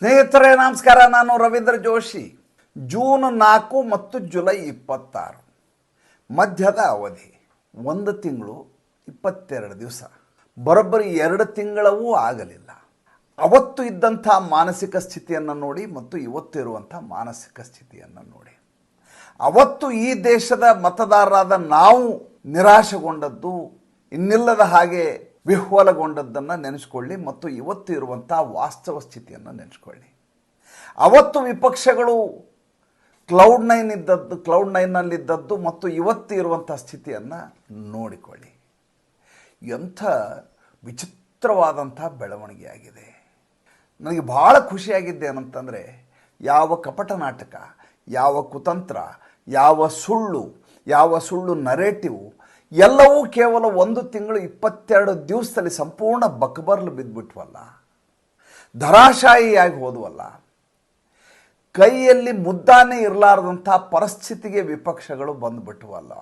ಸ್ನೇಹಿತರೇ, ನಮಸ್ಕಾರ. ನಾನು ರವೀಂದ್ರ ಜೋಶಿ. ಜೂನ್ ನಾಲ್ಕು ಮತ್ತು ಜುಲೈ ಇಪ್ಪತ್ತಾರು. ಮಧ್ಯದ ಅವಧಿ, ಒಂದು ತಿಂಗಳು ಇಪ್ಪತ್ತೆರಡು ದಿವಸ. ಬರೋಬ್ಬರಿ ಎರಡು ತಿಂಗಳವೂ ಆಗಲಿಲ್ಲ. ಅವತ್ತು ಇದ್ದಂಥ ಮಾನಸಿಕ ಸ್ಥಿತಿಯನ್ನು ನೋಡಿ ಮತ್ತು ಇವತ್ತು ಇರುವಂಥ ಮಾನಸಿಕ ಸ್ಥಿತಿಯನ್ನು ನೋಡಿ. ಅವತ್ತು ಈ ದೇಶದ ಮತದಾರರಾದ ನಾವು ನಿರಾಶೆಗೊಂಡದ್ದು, ಇನ್ನಿಲ್ಲದ ಹಾಗೆ ವಿಹ್ವಲಗೊಂಡದ್ದನ್ನು ನೆನೆಸ್ಕೊಳ್ಳಿ ಮತ್ತು ಇವತ್ತು ಇರುವಂಥ ವಾಸ್ತವ ಸ್ಥಿತಿಯನ್ನು ನೆನೆಸ್ಕೊಳ್ಳಿ. ಅವತ್ತು ವಿಪಕ್ಷಗಳು ಕ್ಲೌಡ್ ನೈನ್ ಇದ್ದದ್ದು ಕ್ಲೌಡ್ ನೈನ್ನಲ್ಲಿದ್ದದ್ದು ಮತ್ತು ಇವತ್ತು ಇರುವಂಥ ಸ್ಥಿತಿಯನ್ನು ನೋಡಿಕೊಳ್ಳಿ. ಎಂಥ ವಿಚಿತ್ರವಾದಂಥ ಬೆಳವಣಿಗೆಯಾಗಿದೆ. ನನಗೆ ಭಾಳ ಖುಷಿಯಾಗಿದ್ದೆ ಏನಂತಂದರೆ, ಯಾವ ಕಪಟ ನಾಟಕ, ಯಾವ ಕುತಂತ್ರ, ಯಾವ ಸುಳ್ಳು ಯಾವ ಸುಳ್ಳು ನರೇಟಿವ್ ಎಲ್ಲವೂ ಕೇವಲ ಒಂದು ತಿಂಗಳು ಇಪ್ಪತ್ತೆರಡು ದಿವಸದಲ್ಲಿ ಸಂಪೂರ್ಣ ಬಕ್ಬರ್ಲು ಬಿದ್ದುಬಿಟ್ವಲ್ಲ ಧರಾಶಾಯಿಯಾಗಿ ಹೋದವಲ್ಲ. ಕೈಯಲ್ಲಿ ಮುದ್ದಾನೆ ಇರಲಾರದಂಥ ಪರಿಸ್ಥಿತಿಗೆ ವಿಪಕ್ಷಗಳು ಬಂದುಬಿಟ್ಟವಲ್ಲ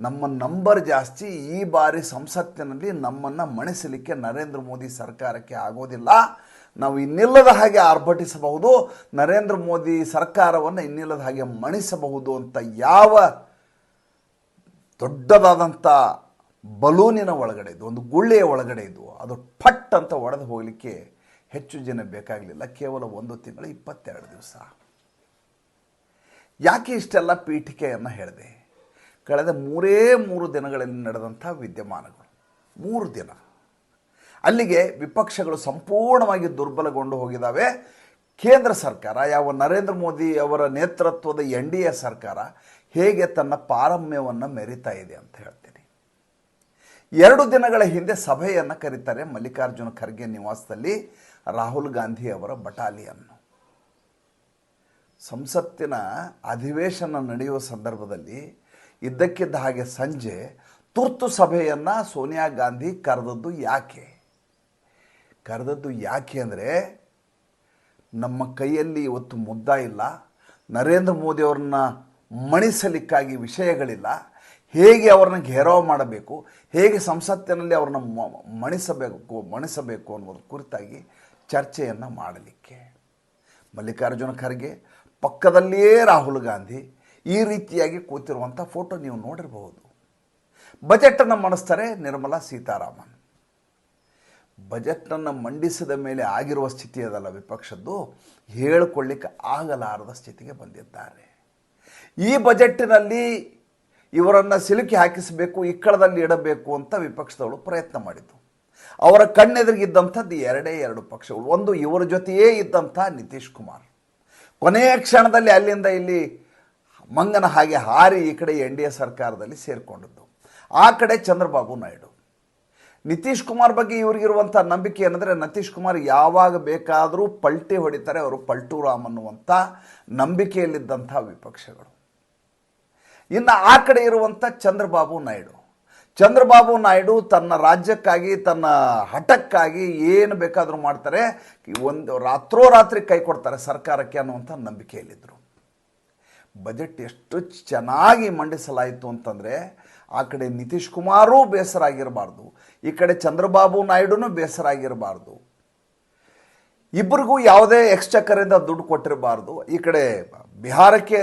ನಮ್ಮ ನಂಬರ್ ಜಾಸ್ತಿ, ಈ ಬಾರಿ ಸಂಸತ್ತಿನಲ್ಲಿ ನಮ್ಮನ್ನು ಮಣಿಸಲಿಕ್ಕೆ ನರೇಂದ್ರ ಮೋದಿ ಸರ್ಕಾರಕ್ಕೆ ಆಗೋದಿಲ್ಲ. ನಾವು ಇನ್ನಿಲ್ಲದ ಹಾಗೆ ಆರ್ಭಟಿಸಬಹುದು, ನರೇಂದ್ರ ಮೋದಿ ಸರ್ಕಾರವನ್ನು ಇನ್ನಿಲ್ಲದ ಹಾಗೆ ಮಣಿಸಬಹುದು ಅಂತ ಯಾವ ದೊಡ್ಡದಾದಂಥ ಬಲೂನಿನ ಒಳಗಡೆ ಇದ್ದು ಒಂದು ಗುಳ್ಳೆಯ ಒಳಗಡೆ ಇದು ಅದು ಫಟ್ ಅಂತ ಒಡೆದು ಹೋಗಲಿಕ್ಕೆ ಹೆಚ್ಚು ಜನ ಬೇಕಾಗಲಿಲ್ಲ. ಕೇವಲ ಒಂದು ತಿಂಗಳು, ಇಪ್ಪತ್ತೆರಡು ದಿವಸ. ಯಾಕೆ ಇಷ್ಟೆಲ್ಲ ಪೀಠಿಕೆಯನ್ನು ಹೇಳಿದೆ? ಕಳೆದ ಮೂರೇ ಮೂರು ದಿನಗಳಲ್ಲಿ ನಡೆದಂಥ ವಿದ್ಯಮಾನಗಳು. ಮೂರು ದಿನ. ಅಲ್ಲಿಗೆ ವಿಪಕ್ಷಗಳು ಸಂಪೂರ್ಣವಾಗಿ ದುರ್ಬಲಗೊಂಡು ಹೋಗಿದ್ದಾವೆ. ಕೇಂದ್ರ ಸರ್ಕಾರ, ಯಾವ ನರೇಂದ್ರ ಮೋದಿ ಅವರ ನೇತೃತ್ವದ ಎನ್ ಡಿ ಎ ಸರ್ಕಾರ ಹೇಗೆ ತನ್ನ ಪಾರಮ್ಯವನ್ನು ಮೆರಿತಾ ಇದೆ ಅಂತ ಹೇಳ್ತೀನಿ. ಎರಡು ದಿನಗಳ ಹಿಂದೆ ಸಭೆಯನ್ನು ಕರೀತಾರೆ ಮಲ್ಲಿಕಾರ್ಜುನ ಖರ್ಗೆ ನಿವಾಸದಲ್ಲಿ ರಾಹುಲ್ ಗಾಂಧಿ ಅವರ ಬಟಾಲಿಯನ್ನು. ಸಂಸತ್ತಿನ ಅಧಿವೇಶನ ನಡೆಯುವ ಸಂದರ್ಭದಲ್ಲಿ ಇದ್ದಕ್ಕಿದ್ದ ಹಾಗೆ ಸಂಜೆ ತುರ್ತು ಸಭೆಯನ್ನು ಸೋನಿಯಾ ಗಾಂಧಿ ಕರೆದದ್ದು ಯಾಕೆ? ಕರೆದದ್ದು ಯಾಕೆ ಅಂದರೆ ನಮ್ಮ ಕೈಯಲ್ಲಿ ಇವತ್ತು ಮುದ್ದ ಇಲ್ಲ. ನರೇಂದ್ರ ಮೋದಿ ಅವ್ರನ್ನ ಮಣಿಸಲಿಕ್ಕಾಗಿ ವಿಷಯಗಳಿಲ್ಲ. ಹೇಗೆ ಅವ್ರನ್ನ ಘೇರಾವ್ ಮಾಡಬೇಕು, ಹೇಗೆ ಸಂಸತ್ತಿನಲ್ಲಿ ಅವ್ರನ್ನ ಮಣಿಸಬೇಕು ಮಣಿಸಬೇಕು ಅನ್ನೋದ್ರ ಕುರಿತಾಗಿ ಚರ್ಚೆಯನ್ನು ಮಾಡಲಿಕ್ಕೆ. ಮಲ್ಲಿಕಾರ್ಜುನ ಖರ್ಗೆ, ಪಕ್ಕದಲ್ಲಿಯೇ ರಾಹುಲ್ ಗಾಂಧಿ ಈ ರೀತಿಯಾಗಿ ಕೂತಿರುವಂಥ ಫೋಟೋ ನೀವು ನೋಡಿರಬಹುದು. ಬಜೆಟನ್ನು ಮಂಡಿಸ್ತಾರೆ ನಿರ್ಮಲಾ ಸೀತಾರಾಮನ್. ಬಜೆಟನ್ನು ಮಂಡಿಸಿದ ಮೇಲೆ ಆಗಿರುವ ಸ್ಥಿತಿ ಅದಲ್ಲ, ವಿಪಕ್ಷದ್ದು. ಹೇಳಿಕೊಳ್ಳಿಕ್ಕೆ ಆಗಲಾರದ ಸ್ಥಿತಿಗೆ ಬಂದಿದ್ದಾರೆ. ಈ ಬಜೆಟ್ಟಿನಲ್ಲಿ ಇವರನ್ನು ಸಿಲುಕಿ ಹಾಕಿಸಬೇಕು, ಇಕ್ಕಳದಲ್ಲಿ ಇಡಬೇಕು ಅಂತ ವಿಪಕ್ಷದವರು ಪ್ರಯತ್ನ ಮಾಡಿತು ಅವರ ಕಣ್ಣೆದುರಿಗಿದ್ದಂಥದ್ದು ಎರಡೇ ಎರಡು ಪಕ್ಷಗಳು. ಒಂದು ಇವರ ಜೊತೆಯೇ ಇದ್ದಂಥ ನಿತೀಶ್ ಕುಮಾರ್. ಕೊನೆಯ ಕ್ಷಣದಲ್ಲಿ ಅಲ್ಲಿಂದ ಇಲ್ಲಿ ಮಂಗನ ಹಾಗೆ ಹಾರಿ ಈ ಕಡೆ ಎನ್ ಡಿ ಎ ಸರ್ಕಾರದಲ್ಲಿ ಸೇರಿಕೊಂಡಿದ್ದು. ಆ ಕಡೆ ಚಂದ್ರಬಾಬು ನಾಯ್ಡು. ನಿತೀಶ್ ಕುಮಾರ್ ಬಗ್ಗೆ ಇವರಿಗಿರುವಂಥ ನಂಬಿಕೆ ಏನಂದರೆ, ನಿತೀಶ್ ಕುಮಾರ್ ಯಾವಾಗ ಬೇಕಾದರೂ ಪಲ್ಟಿ ಹೊಡಿತಾರೆ, ಅವರು ಪಲ್ಟು ರಾಮ್ ಅನ್ನುವಂಥ ನಂಬಿಕೆಯಲ್ಲಿದ್ದಂಥ ವಿಪಕ್ಷಗಳು. ಇನ್ನು ಆ ಕಡೆ ಇರುವಂಥ ಚಂದ್ರಬಾಬು ನಾಯ್ಡು. ಚಂದ್ರಬಾಬು ನಾಯ್ಡು ತನ್ನ ರಾಜ್ಯಕ್ಕಾಗಿ, ತನ್ನ ಹಠಕ್ಕಾಗಿ ಏನು ಬೇಕಾದರೂ ಮಾಡ್ತಾರೆ. ಒಂದು ರಾತ್ರೋರಾತ್ರಿ ಕೈ ಕೊಡ್ತಾರೆ ಸರ್ಕಾರಕ್ಕೆ ಅನ್ನುವಂಥ ನಂಬಿಕೆಯಲ್ಲಿದ್ದರು ಬಜೆಟ್ ಎಷ್ಟು ಚೆನ್ನಾಗಿ ಮಂಡಿಸಲಾಯಿತು ಅಂತಂದರೆ, ಆ ಕಡೆ ನಿತೀಶ್ ಕುಮಾರೂ ಬೇಸರ ಆಗಿರಬಾರ್ದು. ಈ ಕಡೆ ಚಂದ್ರಬಾಬು ನಾಯ್ಡುನೂ ಬೇಸರ ಆಗಿರಬಾರ್ದು. ಇಬ್ಬರಿಗೂ ಯಾವುದೇ ಎಕ್ಸ್ಚಕ್ಕರಿಂದ ದುಡ್ಡು ಕೊಟ್ಟಿರಬಾರ್ದು. ಈ ಕಡೆ ಬಿಹಾರಕ್ಕೆ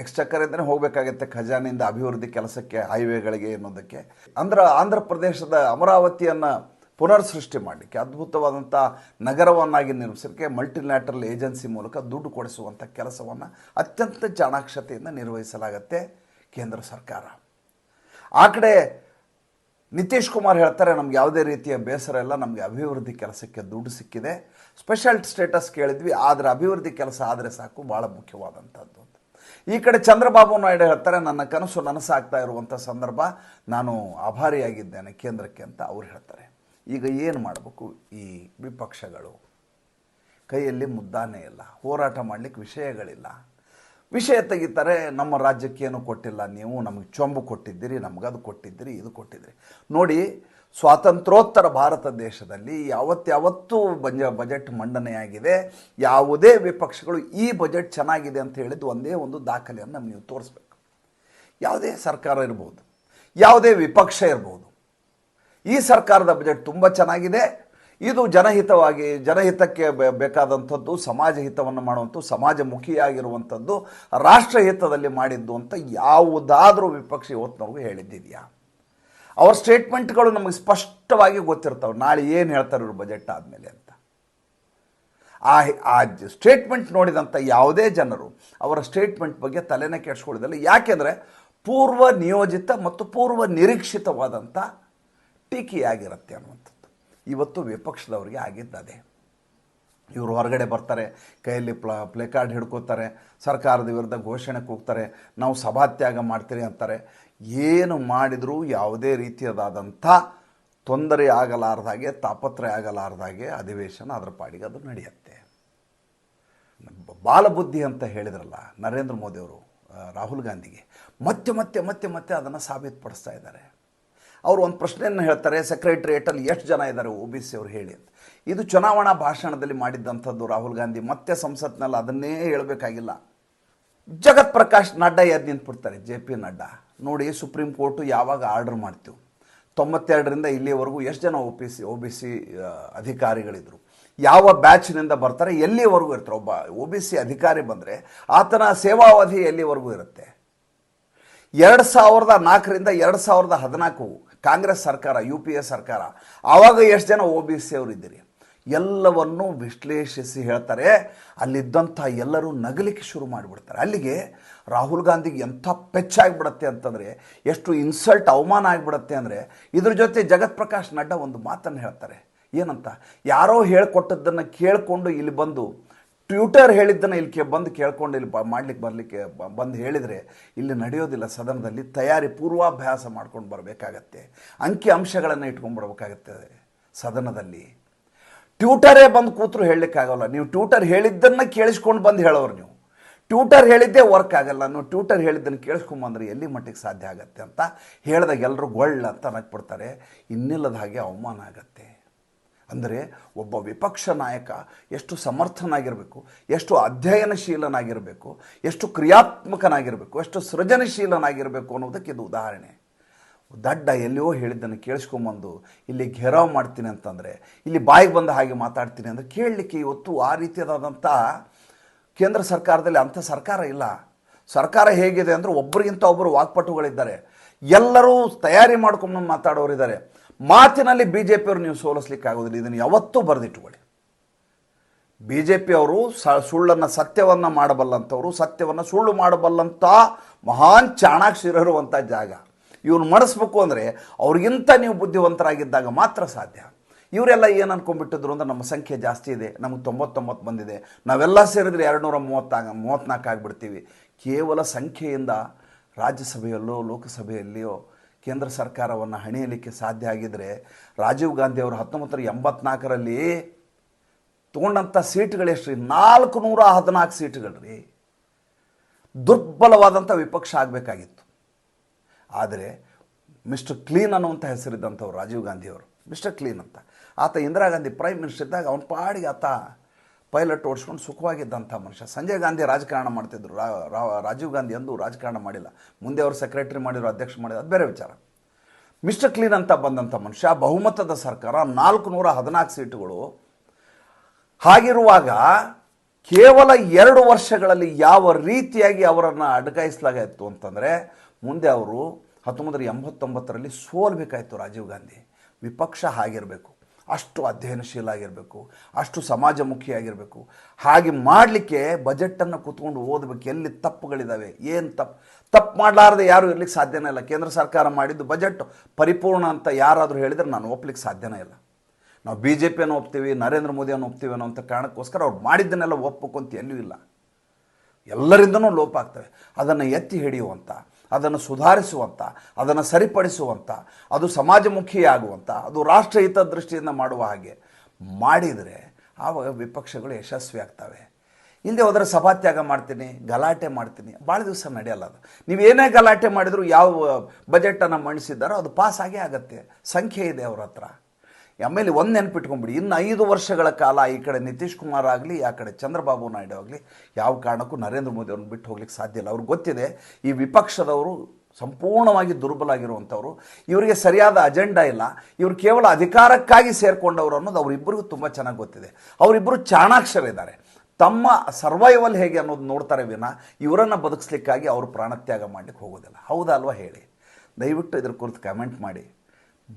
ಎಕ್ಸ್ಚಕ್ಕರಿಂದನೇ ಹೋಗಬೇಕಾಗತ್ತೆ ಖಜಾನೆಯಿಂದ ಅಭಿವೃದ್ಧಿ ಕೆಲಸಕ್ಕೆ, ಹೈವೇಗಳಿಗೆ ಅನ್ನೋದಕ್ಕೆ ಅಂದ್ರ ಆಂಧ್ರ ಪ್ರದೇಶದ ಅಮರಾವತಿಯನ್ನು ಪುನರ್ ಸೃಷ್ಟಿ ಮಾಡಲಿಕ್ಕೆ ಅದ್ಭುತವಾದಂಥ ನಗರವನ್ನಾಗಿ ನಿರ್ಮಿಸಲಿಕ್ಕೆ ಮಲ್ಟಿಲ್ಯಾಟ್ರಲ್ ಏಜೆನ್ಸಿ ಮೂಲಕ ದುಡ್ಡು ಕೊಡಿಸುವಂಥ ಕೆಲಸವನ್ನು ಅತ್ಯಂತ ಚಾಣಾಕ್ಷತೆಯಿಂದ ನಿರ್ವಹಿಸಲಾಗತ್ತೆ ಕೇಂದ್ರ ಸರ್ಕಾರ. ಆ ಕಡೆ ನಿತೀಶ್ ಕುಮಾರ್ ಹೇಳ್ತಾರೆ, ನಮ್ಗೆ ಯಾವುದೇ ರೀತಿಯ ಬೇಸರ ಇಲ್ಲ, ನಮಗೆ ಅಭಿವೃದ್ಧಿ ಕೆಲಸಕ್ಕೆ ದುಡ್ಡು ಸಿಕ್ಕಿದೆ. ಸ್ಪೆಷಲ್ ಸ್ಟೇಟಸ್ ಕೇಳಿದ್ವಿ, ಆದರೆ ಅಭಿವೃದ್ಧಿ ಕೆಲಸ ಆದರೆ ಸಾಕು ಭಾಳ ಮುಖ್ಯವಾದಂಥದ್ದು ಈ ಕಡೆ ಚಂದ್ರಬಾಬು ನಾಯ್ಡು ಹೇಳ್ತಾರೆ, ನನ್ನ ಕನಸು ನನಸಾಗ್ತಾ ಇರುವಂಥ ಸಂದರ್ಭ ನಾನು ಆಭಾರಿಯಾಗಿದ್ದೇನೆ ಕೇಂದ್ರಕ್ಕೆ ಅಂತ ಅವ್ರು ಹೇಳ್ತಾರೆ. ಈಗ ಏನು ಮಾಡಬೇಕು ಈ ವಿಪಕ್ಷಗಳು? ಕೈಯಲ್ಲಿ ಮುದ್ದಾನೆ ಇಲ್ಲ, ಹೋರಾಟ ಮಾಡಲಿಕ್ಕೆ ವಿಷಯಗಳಿಲ್ಲ. ವಿಷಯ ತೆಗಿತಾರೆ, ನಮ್ಮ ರಾಜ್ಯಕ್ಕೇನು ಕೊಟ್ಟಿಲ್ಲ, ನೀವು ನಮಗೆ ಚೊಂಬು ಕೊಟ್ಟಿದ್ದೀರಿ, ನಮಗದು ಕೊಟ್ಟಿದ್ದೀರಿ, ಇದು ಕೊಟ್ಟಿದ್ದೀರಿ. ನೋಡಿ ಸ್ವಾತಂತ್ರ್ಯೋತ್ತರ ಭಾರತ ದೇಶದಲ್ಲಿ ಯಾವತ್ತಾವತ್ತೂ ಬಂಜ, ಬಜೆಟ್ ಮಂಡನೆಯಾಗಿದೆ. ಯಾವುದೇ ವಿಪಕ್ಷಗಳು ಈ ಬಜೆಟ್ ಚೆನ್ನಾಗಿದೆ ಅಂತ ಹೇಳಿದ್ದು ಒಂದೇ ಒಂದು ದಾಖಲೆಯನ್ನು ನೀವು ತೋರಿಸ್ಬೇಕು. ಯಾವುದೇ ಸರ್ಕಾರ ಇರ್ಬೋದು, ಯಾವುದೇ ವಿಪಕ್ಷ ಇರ್ಬೋದು, ಈ ಸರ್ಕಾರದ ಬಜೆಟ್ ತುಂಬ ಚೆನ್ನಾಗಿದೆ. ಇದು ಜನಹಿತವಾಗಿ, ಜನಹಿತಕ್ಕೆ ಬೇಕಾದಂಥದ್ದು, ಸಮಾಜ ಹಿತವನ್ನು ಮಾಡುವಂಥ ಸಮಾಜಮುಖಿಯಾಗಿರುವಂಥದ್ದು ರಾಷ್ಟ್ರಹಿತದಲ್ಲಿ ಮಾಡಿದ್ದು ಅಂತ ಯಾವುದಾದ್ರೂ ವಿಪಕ್ಷ ಇವತ್ತಿನವರೆಗೂ ಹೇಳಿದ್ದಿದೆಯಾ? ಅವ್ರ ಸ್ಟೇಟ್ಮೆಂಟ್ಗಳು ನಮಗೆ ಸ್ಪಷ್ಟವಾಗಿ ಗೊತ್ತಿರ್ತಾವೆ. ನಾಳೆ ಏನು ಹೇಳ್ತಾರೆ ಇವರು ಬಜೆಟ್ ಆದಮೇಲೆ ಅಂತ. ಆ ಸ್ಟೇಟ್ಮೆಂಟ್ ನೋಡಿದಂಥ ಯಾವುದೇ ಜನರು ಅವರ ಸ್ಟೇಟ್ಮೆಂಟ್ ಬಗ್ಗೆ ತಲೆನೇ ಕೆಡಿಸ್ಕೊಳ್ಳೋದಿಲ್ಲ. ಯಾಕೆಂದರೆ ಪೂರ್ವ ನಿಯೋಜಿತ ಮತ್ತು ಪೂರ್ವ ನಿರೀಕ್ಷಿತವಾದಂಥ ಟೀಕೆಯಾಗಿರುತ್ತೆ ಅನ್ನುವಂಥದ್ದು. ಇವತ್ತು ವಿಪಕ್ಷದವರಿಗೆ ಆಗಿದ್ದದೆ. ಇವರು ಹೊರಗಡೆ ಬರ್ತಾರೆ, ಕೈಯಲ್ಲಿ ಪ್ಲ, ಪ್ಲೇ ಕಾರ್ಡ್ ಹಿಡ್ಕೋತಾರೆ, ಸರ್ಕಾರದ ವಿರುದ್ಧ ಘೋಷಣೆ ಕೂಗ್ತಾರೆ ನಾವು ಸಭಾತ್ಯಾಗ ಮಾಡ್ತೀರಿ ಅಂತಾರೆ. ಏನು ಮಾಡಿದರೂ ಯಾವುದೇ ರೀತಿಯದಾದಂಥ ತೊಂದರೆ ಆಗಲಾರ್ದಾಗೆ ತಾಪತ್ರಯ ಆಗಲಾರ್ದಾಗೆ ಅಧಿವೇಶನ ಅದರ ಪಾಡಿಗೆ ಅದು ನಡೆಯುತ್ತೆ. ಬಾಲಬುದ್ಧಿ ಅಂತ ಹೇಳಿದ್ರಲ್ಲ ನರೇಂದ್ರ ಮೋದಿಯವರು ರಾಹುಲ್ ಗಾಂಧಿಗೆ, ಮತ್ತೆ ಮತ್ತೆ ಮತ್ತೆ ಮತ್ತೆ ಅದನ್ನು ಸಾಬೀತುಪಡಿಸ್ತಾ ಇದ್ದಾರೆ. ಅವರು ಒಂದು ಪ್ರಶ್ನೆಯನ್ನು ಹೇಳ್ತಾರೆ, ಸೆಕ್ರೆಟ್ರಿಯೇಟಲ್ಲಿ ಎಷ್ಟು ಜನ ಇದ್ದಾರೆ ಒ ಬಿ ಸಿ ಅವ್ರು ಹೇಳಿ ಅಂತ. ಇದು ಚುನಾವಣಾ ಭಾಷಣದಲ್ಲಿ ಮಾಡಿದ್ದಂಥದ್ದು ರಾಹುಲ್ ಗಾಂಧಿ. ಮತ್ತೆ ಸಂಸತ್ನಲ್ಲಿ ಅದನ್ನೇ ಹೇಳಬೇಕಾಗಿಲ್ಲ. ಜಗತ್ ಪ್ರಕಾಶ್ ನಡ್ಡಾ ಎದ್ದು ನಿಂತ್ಬಿಡ್ತಾರೆ, ಜೆ ಪಿ ನಡ್ಡಾ. ನೋಡಿ, ಸುಪ್ರೀಂ ಕೋರ್ಟು ಯಾವಾಗ ಆರ್ಡರ್ ಮಾಡ್ತೀವಿ ತೊಂಬತ್ತೆರಡರಿಂದ ಇಲ್ಲಿವರೆಗೂ ಎಷ್ಟು ಜನ O P C O B C ಅಧಿಕಾರಿಗಳಿದ್ರು? ಯಾವ ಬ್ಯಾಚ್ನಿಂದ ಬರ್ತಾರೆ? ಎಲ್ಲಿವರೆಗೂ ಇರ್ತಾರೆ? ಒಬ್ಬ ಒ ಬಿ ಸಿ ಅಧಿಕಾರಿ ಬಂದರೆ ಆತನ ಸೇವಾವಧಿ ಎಲ್ಲಿವರೆಗೂ ಇರುತ್ತೆ? ಎರಡು ಸಾವಿರದ ನಾಲ್ಕರಿಂದ ಎರಡು ಸಾವಿರದ ಹದಿನಾಲ್ಕು ಕಾಂಗ್ರೆಸ್ ಸರ್ಕಾರ, ಯು ಪಿ ಎ ಸರ್ಕಾರ, ಆವಾಗ ಎಷ್ಟು ಜನ ಒ ಬಿ ಸಿ ಅವರು ಇದ್ದೀರಿ ಎಲ್ಲವನ್ನೂ ವಿಶ್ಲೇಷಿಸಿ ಹೇಳ್ತಾರೆ. ಅಲ್ಲಿದ್ದಂಥ ಎಲ್ಲರೂ ನಗಲಿಕ್ಕೆ ಶುರು ಮಾಡಿಬಿಡ್ತಾರೆ. ಅಲ್ಲಿಗೆ ರಾಹುಲ್ ಗಾಂಧಿಗೆ ಎಂಥ ಪೆಚ್ಚಾಗಿಬಿಡತ್ತೆ ಅಂತಂದರೆ, ಎಷ್ಟು ಇನ್ಸಲ್ಟ್ ಅವಮಾನ ಆಗಿಬಿಡತ್ತೆ ಅಂದರೆ, ಇದ್ರ ಜೊತೆ ಜಗತ್ ಪ್ರಕಾಶ್ ನಡ್ಡಾ ಒಂದು ಮಾತನ್ನು ಹೇಳ್ತಾರೆ. ಏನಂತ? ಯಾರೋ ಹೇಳ್ಕೊಟ್ಟದ್ದನ್ನು ಕೇಳಿಕೊಂಡು ಇಲ್ಲಿ ಬಂದು ಟ್ವಿಟರ್ ಹೇಳಿದ್ದನ್ನು ಇಲ್ಲಿ ಕೇ ಬಂದು ಕೇಳ್ಕೊಂಡು ಇಲ್ಲಿ ಬ ಮಾಡ್ಲಿಕ್ಕೆ ಬರಲಿಕ್ಕೆ ಬಂದು ಹೇಳಿದರೆ ಇಲ್ಲಿ ನಡೆಯೋದಿಲ್ಲ ಸದನದಲ್ಲಿ, ತಯಾರಿ ಪೂರ್ವಾಭ್ಯಾಸ ಮಾಡ್ಕೊಂಡು ಬರಬೇಕಾಗತ್ತೆ. ಅಂಕಿ ಅಂಶಗಳನ್ನು ಇಟ್ಕೊಂಡು ಬರಬೇಕಾಗತ್ತೆ ಸದನದಲ್ಲಿ. ಟ್ಯೂಟರೇ ಬಂದು ಕೂತರು ಹೇಳಲಿಕ್ಕಾಗಲ್ಲ. ನೀವು ಟ್ಯೂಟರ್ ಹೇಳಿದ್ದನ್ನು ಕೇಳಿಸ್ಕೊಂಡು ಬಂದು ಹೇಳೋರು ನೀವು. ಟ್ಯೂಟರ್ ಹೇಳಿದ್ದೇ ವರ್ಕ್ ಆಗಲ್ಲ. ನೀವು ಟ್ಯೂಟರ್ ಹೇಳಿದ್ದನ್ನು ಕೇಳಿಸ್ಕೊಂಬಂದ್ರೆ ಎಲ್ಲಿ ಮಟ್ಟಿಗೆ ಸಾಧ್ಯ ಆಗತ್ತೆ ಅಂತ ಹೇಳಿದಾಗ ಎಲ್ಲರೂ ಗೊಳ್ಳ ಅಂತ ನಕ್ಬಿಡ್ತಾರೆ ಇನ್ನಿಲ್ಲದ ಹಾಗೆ ಅವಮಾನ ಆಗತ್ತೆ. ಅಂದರೆ ಒಬ್ಬ ವಿಪಕ್ಷ ನಾಯಕ ಎಷ್ಟು ಸಮರ್ಥನಾಗಿರಬೇಕು, ಎಷ್ಟು ಅಧ್ಯಯನಶೀಲನಾಗಿರಬೇಕು, ಎಷ್ಟು ಕ್ರಿಯಾತ್ಮಕನಾಗಿರಬೇಕು, ಎಷ್ಟು ಸೃಜನಶೀಲನಾಗಿರಬೇಕು ಅನ್ನೋದಕ್ಕೆ ಇದು ಉದಾಹರಣೆ. ದಡ್ಡ ಎಲ್ಲಿಯೋ ಹೇಳಿದ್ದನ್ನು ಕೇಳಿಸ್ಕೊಂಬಂದು ಇಲ್ಲಿ ಘೇರಾವ್ ಮಾಡ್ತೀನಿ ಅಂತಂದರೆ, ಇಲ್ಲಿ ಬಾಯಿಗೆ ಬಂದ ಹಾಗೆ ಮಾತಾಡ್ತೀನಿ ಅಂದರೆ ಕೇಳಲಿಕ್ಕೆ ಇವತ್ತು ಆ ರೀತಿಯಾದಂಥ ಕೇಂದ್ರ ಸರ್ಕಾರದಲ್ಲಿ ಅಂಥ ಸರ್ಕಾರ ಇಲ್ಲ. ಸರ್ಕಾರ ಹೇಗಿದೆ ಅಂದರೆ ಒಬ್ಬರಿಗಿಂತ ಒಬ್ಬರು ವಾಕ್ಪಟುಗಳಿದ್ದಾರೆ. ಎಲ್ಲರೂ ತಯಾರಿ ಮಾಡ್ಕೊಂಡು ಮಾತಾಡೋರಿದ್ದಾರೆ. ಮಾತಿನಲ್ಲಿ ಬಿ ಜೆ ಪಿಯವರು ನೀವು ಸೋಲಿಸ್ಲಿಕ್ಕೆ ಆಗೋದಿಲ್ಲ. ಇದನ್ನು ಯಾವತ್ತೂ ಬರೆದಿಟ್ಟುಕೊಳ್ಳಿ. ಬಿ ಜೆ ಪಿಯವರು ಸ ಸುಳ್ಳನ್ನು ಸತ್ಯವನ್ನು ಮಾಡಬಲ್ಲಂಥವ್ರು, ಸತ್ಯವನ್ನು ಸುಳ್ಳು ಮಾಡಬಲ್ಲಂಥ ಮಹಾನ್ ಚಾಣಾಕ್ಷರಿರುವಂಥ ಜಾಗ. ಇವ್ರು ಮಾಡಿಸ್ಬೇಕು ಅಂದರೆ ಅವ್ರಿಗಿಂತ ನೀವು ಬುದ್ಧಿವಂತರಾಗಿದ್ದಾಗ ಮಾತ್ರ ಸಾಧ್ಯ. ಇವರೆಲ್ಲ ಏನು ಅನ್ಕೊಂಡ್ಬಿಟ್ಟಿದ್ರು ಅಂದ್ರೆ ನಮ್ಮ ಸಂಖ್ಯೆ ಜಾಸ್ತಿ ಇದೆ, ನಮಗೆ ತೊಂಬತ್ತೊಂಬತ್ತು ಬಂದಿದೆ. ನಾವೆಲ್ಲ ಸೇರಿದ್ರೆ ಎರಡು ನೂರ ಮೂವತ್ತಾಗ, ಮೂವತ್ತ್ನಾಲ್ಕು ಆಗಿಬಿಡ್ತೀವಿ. ಕೇವಲ ಸಂಖ್ಯೆಯಿಂದ ರಾಜ್ಯಸಭೆಯಲ್ಲೋ, ಲೋಕಸಭೆಯಲ್ಲಿಯೋ ಕೇಂದ್ರ ಸರ್ಕಾರವನ್ನು ಹಣಿಯಲಿಕ್ಕೆ ಸಾಧ್ಯ ಆಗಿದ್ದರೆ ರಾಜೀವ್ ಗಾಂಧಿ ಅವರು ಹತ್ತೊಂಬತ್ತು ನೂರ ಎಂಬತ್ನಾಲ್ಕರಲ್ಲಿ ತೊಗೊಂಡಂಥ ಸೀಟ್ಗಳೆಷ್ಟು ರೀ ನಾಲ್ಕು ನೂರ ಹದಿನಾಲ್ಕು ಸೀಟ್ಗಳು ರೀ ದುರ್ಬಲವಾದಂಥ ವಿಪಕ್ಷ ಆಗಬೇಕಾಗಿತ್ತು. ಆದರೆ ಮಿಸ್ಟರ್ ಕ್ಲೀನ್ ಅನ್ನುವಂಥ ಹೆಸರಿದ್ದಂಥವ್ರು ರಾಜೀವ್ ಗಾಂಧಿಯವರು ಮಿಸ್ಟರ್ ಕ್ಲೀನ್ ಅಂತ. ಆತ ಇಂದಿರಾ ಗಾಂಧಿ ಪ್ರೈಮ್ ಮಿನಿಸ್ಟರ್ ಇದ್ದಾಗ ಅವನ ಪಾಡಿಗೆ ಆತ ಪೈಲಟ್ ಓಡಿಸ್ಕೊಂಡು ಸುಖವಾಗಿದ್ದಂಥ ಮನುಷ್ಯ. ಸಂಜಯ್ ಗಾಂಧಿ ರಾಜಕಾರಣ ಮಾಡ್ತಿದ್ರು. ರಾಜೀವ್ ಗಾಂಧಿ ಎಂದು ರಾಜಕಾರಣ ಮಾಡಿಲ್ಲ. ಮುಂದೆ ಅವರು ಸೆಕ್ರೆಟರಿ ಮಾಡಿರೋ ಅಧ್ಯಕ್ಷ ಮಾಡಿದ್ರು, ಅದು ಬೇರೆ ವಿಚಾರ. ಮಿಸ್ಟರ್ ಕ್ಲೀನ್ ಅಂತ ಬಂದಂಥ ಮನುಷ್ಯ, ಬಹುಮತದ ಸರ್ಕಾರ, ನಾಲ್ಕು ನೂರ ಹದಿನಾಲ್ಕು ಸೀಟುಗಳು. ಹಾಗಿರುವಾಗ ಕೇವಲ ಎರಡು ವರ್ಷಗಳಲ್ಲಿ ಯಾವ ರೀತಿಯಾಗಿ ಅವರನ್ನು ಅಡ್ಗಾಯಿಸಲಾಗಿತ್ತು ಅಂತಂದರೆ, ಮುಂದೆ ಅವರು ಹತ್ತೊಂಬತ್ತರ ಎಂಬತ್ತೊಂಬತ್ತರಲ್ಲಿ ಸೋಲ್ಬೇಕಾಯಿತು ರಾಜೀವ್ ಗಾಂಧಿ. ವಿಪಕ್ಷ ಹಾಗಿರಬೇಕು. ಅಷ್ಟು ಅಧ್ಯಯನಶೀಲ ಆಗಿರಬೇಕು ಅಷ್ಟು ಸಮಾಜಮುಖಿಯಾಗಿರಬೇಕು. ಹಾಗೆ ಮಾಡಲಿಕ್ಕೆ ಬಜೆಟನ್ನು ಕೂತ್ಕೊಂಡು ಓದಬೇಕು, ಎಲ್ಲಿ ತಪ್ಪುಗಳಿದ್ದಾವೆ ಏನು ತಪ್ಪು ತಪ್ಪು ಮಾಡಲಾರದೆ ಯಾರೂ ಇರಲಿಕ್ಕೆ ಸಾಧ್ಯನೇ ಇಲ್ಲ. ಕೇಂದ್ರ ಸರ್ಕಾರ ಮಾಡಿದ್ದು ಬಜೆಟ್ ಪರಿಪೂರ್ಣ ಅಂತ ಯಾರಾದರೂ ಹೇಳಿದರೆ ನಾನು ಒಪ್ಪಲಿಕ್ಕೆ ಸಾಧ್ಯನೇ ಇಲ್ಲ. ನಾವು ಬಿ ಜೆ ಪಿಯನ್ನು ಒಪ್ತೀವಿ, ನರೇಂದ್ರ ಮೋದಿಯನ್ನು ಒಪ್ತೀವಿ ಅನ್ನೋ ಅಂತ ಕಾರಣಕ್ಕೋಸ್ಕರ ಅವ್ರು ಮಾಡಿದ್ದನ್ನೆಲ್ಲ ಒಪ್ಪಬೇಕು ಅಂತ ಎಲ್ಲೂ ಇಲ್ಲ. ಎಲ್ಲರಿಂದನೂ ಲೋಪ ಆಗ್ತವೆ. ಅದನ್ನು ಎತ್ತಿ ಹಿಡಿಯುವಂಥ ಅದನ್ನು ಸುಧಾರಿಸುವಂಥ ಅದನ್ನು ಸರಿಪಡಿಸುವಂಥ ಅದು ಸಮಾಜಮುಖಿಯಾಗುವಂಥ ಅದು ರಾಷ್ಟ್ರಹಿತ ದೃಷ್ಟಿಯಿಂದ ಮಾಡುವ ಹಾಗೆ ಮಾಡಿದರೆ ಆವಾಗ ವಿಪಕ್ಷಗಳು ಯಶಸ್ವಿ ಆಗ್ತವೆ. ಹಿಂದೆ ಹೋದರೆ ಸಭಾತ್ಯಾಗ ಮಾಡ್ತೀನಿ, ಗಲಾಟೆ ಮಾಡ್ತೀನಿ. ಭಾಳ ದಿವಸ ನಡೆಯಲ್ಲ ಅದು. ನೀವೇನೇ ಗಲಾಟೆ ಮಾಡಿದರೂ ಯಾವ ಬಜೆಟನ್ನು ಮಂಡಿಸಿದ್ದಾರೋ ಅದು ಪಾಸ್ ಆಗೇ ಆಗತ್ತೆ. ಸಂಖ್ಯೆ ಇದೆ ಅವ್ರ ಹತ್ರ. ಆಮೇಲೆ ಒಂದು ನೆನ್ಪಿಟ್ಕೊಂಬಿಡಿ. ಇನ್ನು ಐದು ವರ್ಷಗಳ ಕಾಲ ಈ ಕಡೆ ನಿತೀಶ್ ಕುಮಾರ್ ಆಗಲಿ, ಆ ಕಡೆ ಚಂದ್ರಬಾಬು ನಾಯ್ಡು ಆಗಲಿ, ಯಾವ ಕಾರಣಕ್ಕೂ ನರೇಂದ್ರ ಮೋದಿ ಅವ್ರನ್ನ ಬಿಟ್ಟು ಹೋಗ್ಲಿಕ್ಕೆ ಸಾಧ್ಯ ಇಲ್ಲ. ಅವ್ರಿಗೆ ಗೊತ್ತಿದೆ, ಈ ವಿಪಕ್ಷದವರು ಸಂಪೂರ್ಣವಾಗಿ ದುರ್ಬಲಾಗಿರುವಂಥವ್ರು ಇವರಿಗೆ ಸರಿಯಾದ ಅಜೆಂಡಾ ಇಲ್ಲ. ಇವರು ಕೇವಲ ಅಧಿಕಾರಕ್ಕಾಗಿ ಸೇರಿಕೊಂಡವರು ಅನ್ನೋದು ಅವರಿಬ್ಬರಿಗೂ ತುಂಬ ಚೆನ್ನಾಗಿ ಗೊತ್ತಿದೆ. ಅವರಿಬ್ಬರು ಚಾಣಾಕ್ಷರಿದ್ದಾರೆ ತಮ್ಮ ಸರ್ವೈವಲ್ ಹೇಗೆ ಅನ್ನೋದು ನೋಡ್ತಾರೆ ವಿನ, ಇವರನ್ನು ಬದುಕಿಸ್ಲಿಕ್ಕಾಗಿ ಅವರು ಪ್ರಾಣತ್ಯಾಗ ಮಾಡಲಿಕ್ಕೆ ಹೋಗೋದಿಲ್ಲ. ಹೌದಾ ಅಲ್ವಾ ಹೇಳಿ? ದಯವಿಟ್ಟು ಇದ್ರ ಕುರಿತು ಕಮೆಂಟ್ ಮಾಡಿ.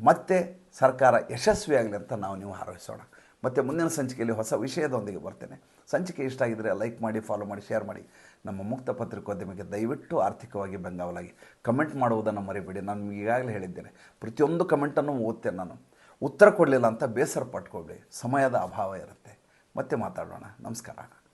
ಮತ್ತೆ ಸರ್ಕಾರ ಯಶಸ್ವಿಯಾಗಲಿ ಅಂತ ನಾವು ನೀವು ಹಾರೈಸೋಣ. ಮತ್ತು ಮುಂದಿನ ಸಂಚಿಕೆಯಲ್ಲಿ ಹೊಸ ವಿಷಯದೊಂದಿಗೆ ಬರ್ತೇನೆ. ಸಂಚಿಕೆ ಇಷ್ಟ ಆಗಿದ್ದರೆ ಲೈಕ್ ಮಾಡಿ ಫಾಲೋ ಮಾಡಿ ಶೇರ್ ಮಾಡಿ. ನಮ್ಮ ಮುಕ್ತ ಪತ್ರಿಕೋದ್ಯಮಕ್ಕೆ ದಯವಿಟ್ಟು ಆರ್ಥಿಕವಾಗಿ ಬೆಂಗಾವಲಾಗಿ. ಕಮೆಂಟ್ ಮಾಡುವುದನ್ನು ಮರಿಬೇಡಿ. ನಾನು ಈಗಾಗಲೇ ಹೇಳಿದ್ದೇನೆ. ಪ್ರತಿಯೊಂದು ಕಮೆಂಟನ್ನು ಓದ್ತೇನೆ ನಾನು. ಉತ್ತರ ಕೊಡಲಿಲ್ಲ ಅಂತ ಬೇಸರ ಪಟ್ಕೊಳ್ಳಿ ಸಮಯದ ಅಭಾವ ಇರುತ್ತೆ. ಮತ್ತೆ ಮಾತಾಡೋಣ. ನಮಸ್ಕಾರ.